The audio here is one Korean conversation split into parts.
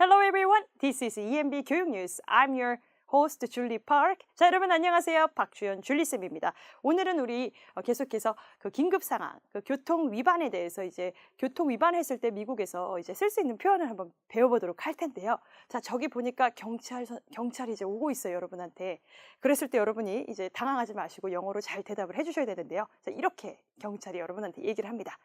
Hello everyone. This is EMB 교육 뉴스. I'm your host Julie Park. 자, 여러분 안녕하세요. 박주연 줄리 쌤입니다. 오늘은 우리 어, 계속해서 그 긴급 상황, 그 교통 위반에 대해서 이제 교통 위반했을 때 미국에서 이제 쓸 수 있는 표현을 한번 배워보도록 할 텐데요. 자, 저기 보니까 경찰 선- 경찰이 이제 오고 있어요, 여러분한테. 그랬을 때 여러분이 이제 당황하지 마시고 영어로 잘 대답을 해주셔야 되는데요. 자, 이렇게 경찰이 여러분한테 얘기를 합니다.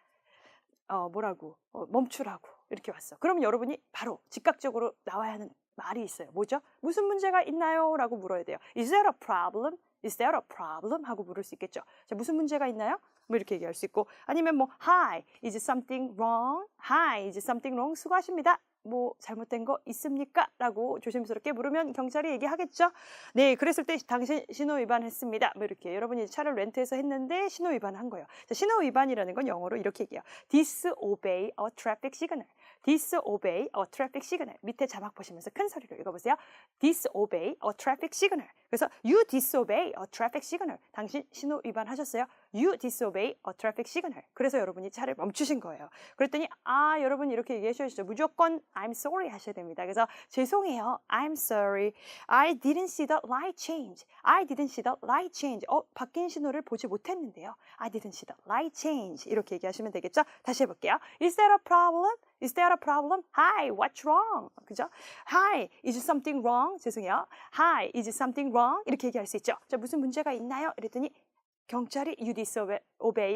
어, 뭐라고? 어, 멈추라고. 이렇게 왔어. 그럼 여러분이 바로 즉각적으로 나와야 하는 말이 있어요. 뭐죠? 무슨 문제가 있나요? 라고 물어야 돼요. Is there a problem? Is there a problem? 하고 물을 수 있겠죠. 자, 무슨 문제가 있나요? 뭐 이렇게 얘기할 수 있고 아니면 뭐 Hi, is something wrong? Hi, is something wrong? 수고하십니다. 뭐 잘못된 거 있습니까? 라고 조심스럽게 물으면 경찰이 얘기하겠죠. 네, 그랬을 때 당신 신호 위반했습니다. 뭐 이렇게 여러분이 차를 렌트해서 했는데 신호 위반한 거예요. 자, 신호 위반이라는 건 영어로 이렇게 얘기해요. disobey a traffic signal. disobey a traffic signal. 밑에 자막 보시면서 큰 소리로 읽어보세요. disobey a traffic signal. 그래서 you disobey a traffic signal. 당신 신호 위반하셨어요. You disobey a traffic signal. 그래서 여러분이 차를 멈추신 거예요. 그랬더니 아 여러분 이렇게 얘기하셔야죠. 무조건 I'm sorry 하셔야 됩니다. 그래서 죄송해요. I'm sorry. I didn't see the light change. I didn't see the light change. 어 바뀐 신호를 보지 못했는데요. I didn't see the light change. 이렇게 얘기하시면 되겠죠? 다시 해볼게요. Is there a problem? Is there a problem? Hi, what's wrong? 그죠? Hi, is something wrong? 죄송해요. Hi, is something wrong? 이렇게 얘기할 수 있죠. 자, 무슨 문제가 있나요? 이랬더니 경찰이 you disobey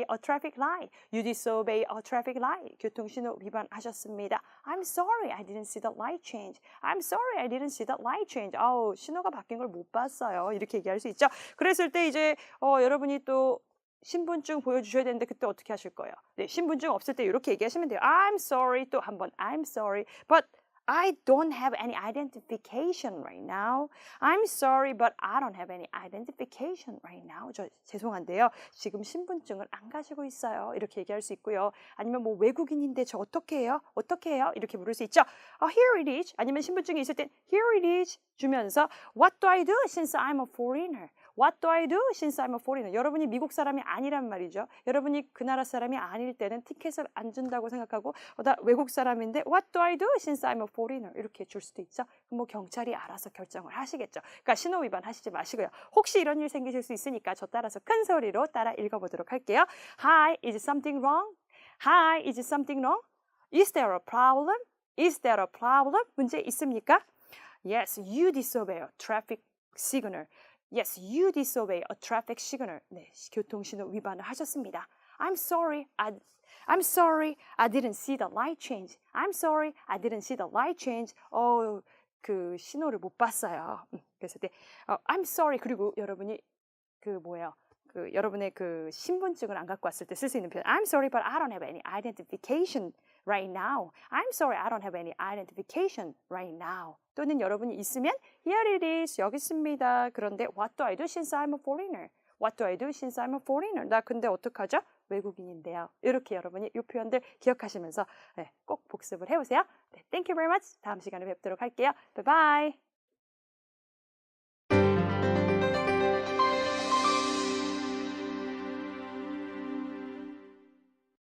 a traffic light. You disobey a traffic light. 교통신호 위반하셨습니다. I'm sorry, I didn't see the light change. I'm sorry, I didn't see the light change. 아우, 신호가 바뀐 걸 못 봤어요. 이렇게 얘기할 수 있죠. 그랬을 때 이제 어, 여러분이 또 신분증 보여주셔야 되는데 그때 어떻게 하실 거예요? 네, 신분증 없을 때 이렇게 얘기하시면 돼요. I'm sorry. 또 한번 I'm sorry. But I don't have any identification right now. I'm sorry, but I don't have any identification right now. 저 죄송한데요. 지금 신분증을 안 가지고 있어요. 이렇게 얘기할 수 있고요. 아니면 뭐 외국인인데 저 어떻게 해요? 어떻게 해요? 이렇게 물을 수 있죠. 어, here it is. 아니면 신분증이 있을 땐 here it is 주면서 what do I do since I'm a foreigner? What do I do since I'm a foreigner? 여러분이 미국 사람이 아니란 말이죠. 여러분이 그 나라 사람이 아닐 때는 티켓을 안 준다고 생각하고 어, 나 외국 사람인데 What do I do since I'm a foreigner? 이렇게 줄 수도 있죠. 뭐 경찰이 알아서 결정을 하시겠죠. 그러니까 신호 위반 하시지 마시고요. 혹시 이런 일 생기실 수 있으니까 저 따라서 큰 소리로 따라 읽어보도록 할게요. Hi, is something wrong? Hi, is something wrong? Is there a problem? Is there a problem? 문제 있습니까? Yes, you disobey traffic signal. Yes, you disobey a traffic signal. 네, 교통신호 위반을 하셨습니다. I'm sorry, I, I'm sorry, I didn't see the light change. I'm sorry, I didn't see the light change. 어, 그 신호를 못 봤어요. 음, 그랬을 때, 어, I'm sorry. 그리고 여러분이 그 뭐예요? 그 여러분의 그 신분증을 안 갖고 왔을 때 쓸 수 있는 표현. I'm sorry, but I don't have any identification right now. I'm sorry, I don't have any identification right now. 또는 여러분이 있으면 here it is 여기 있습니다. 그런데 what do I do since I'm a foreigner? What do I do since I'm a foreigner? 나 근데 어떡하죠? 외국인인데요. 이렇게 여러분이 이 표현들 기억하시면서 네, 꼭 복습을 해오세요. 네, thank you very much. 다음 시간에 뵙도록 할게요. Bye bye.